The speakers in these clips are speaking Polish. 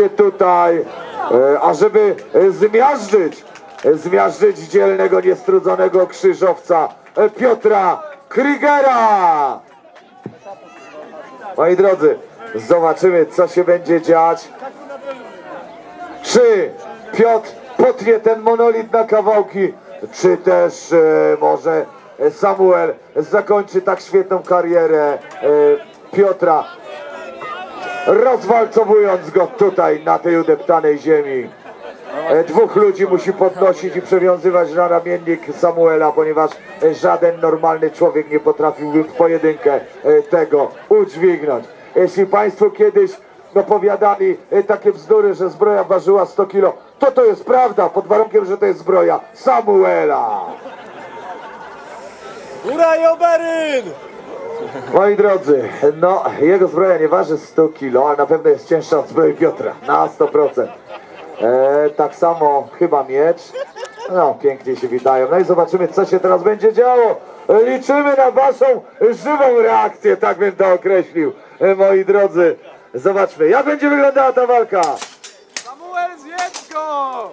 się tutaj, e, ażeby e, zmiażdżyć, e, zmiażdżyć dzielnego, niestrudzonego krzyżowca Piotra Krygera. Moi drodzy, zobaczymy co się będzie dziać. Czy Piotr potnie ten monolit na kawałki, czy też może Samuel zakończy tak świetną karierę Piotra, rozwalcowując go tutaj na tej udeptanej ziemi. E, Dwóch ludzi musi podnosić i przewiązywać na ramiennik Samuela, ponieważ żaden normalny człowiek nie potrafiłby w pojedynkę e, tego udźwignąć. Jeśli Państwo kiedyś opowiadali e, takie bzdury, że zbroja ważyła 100 kilo, to to jest prawda, pod warunkiem, że to jest zbroja Samuela. Góra i Oberyn! Moi drodzy, no jego zbroja nie waży 100 kilo, ale na pewno jest cięższa od zbroi Piotra, na 100%. E, tak samo chyba miecz. No, pięknie się witają. No i zobaczymy, co się teraz będzie działo. Liczymy na waszą żywą reakcję, tak bym to określił. E, moi drodzy, zobaczmy, jak będzie wyglądała ta walka. Samuel, zjedz go!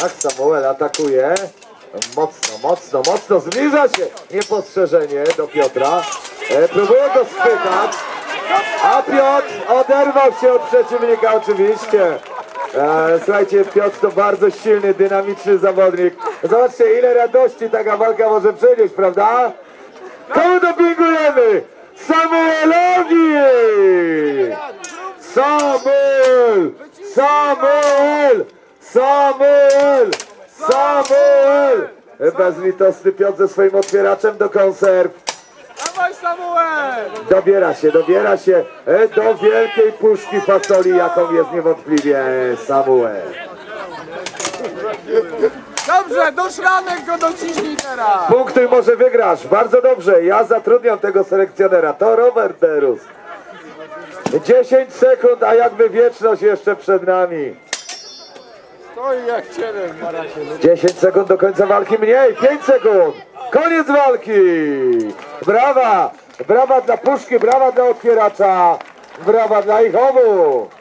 Tak, Samuel atakuje. Mocno, mocno, mocno zbliża się niepostrzeżenie do Piotra. E, próbuje go schwytać. A Piotr oderwał się od przeciwnika oczywiście. E, słuchajcie, Piotr to bardzo silny, dynamiczny zawodnik. Zobaczcie ile radości taka walka może przynieść, prawda? Komu dopingujemy? Samuelowi! Samuel! Samuel! Samuel! Samuel! Bezlitosny Piotr ze swoim otwieraczem do konserw. Dawaj Samuel! Dobiera się, dobiera się e, do wielkiej puszki fasoli, jaką jest niewątpliwie Samuel. Dobrze, do szranek go dociśnij teraz! Punkty może wygrasz, bardzo dobrze. Ja zatrudniam tego selekcjonera, to Robert Derus. 10 sekund, a jakby wieczność jeszcze przed nami. Stoi jak cielem na razie. 10 sekund do końca walki, mniej, 5 sekund. Koniec walki. Brawa, brawa dla puszki, brawa dla otwieracza, brawa dla ich obu.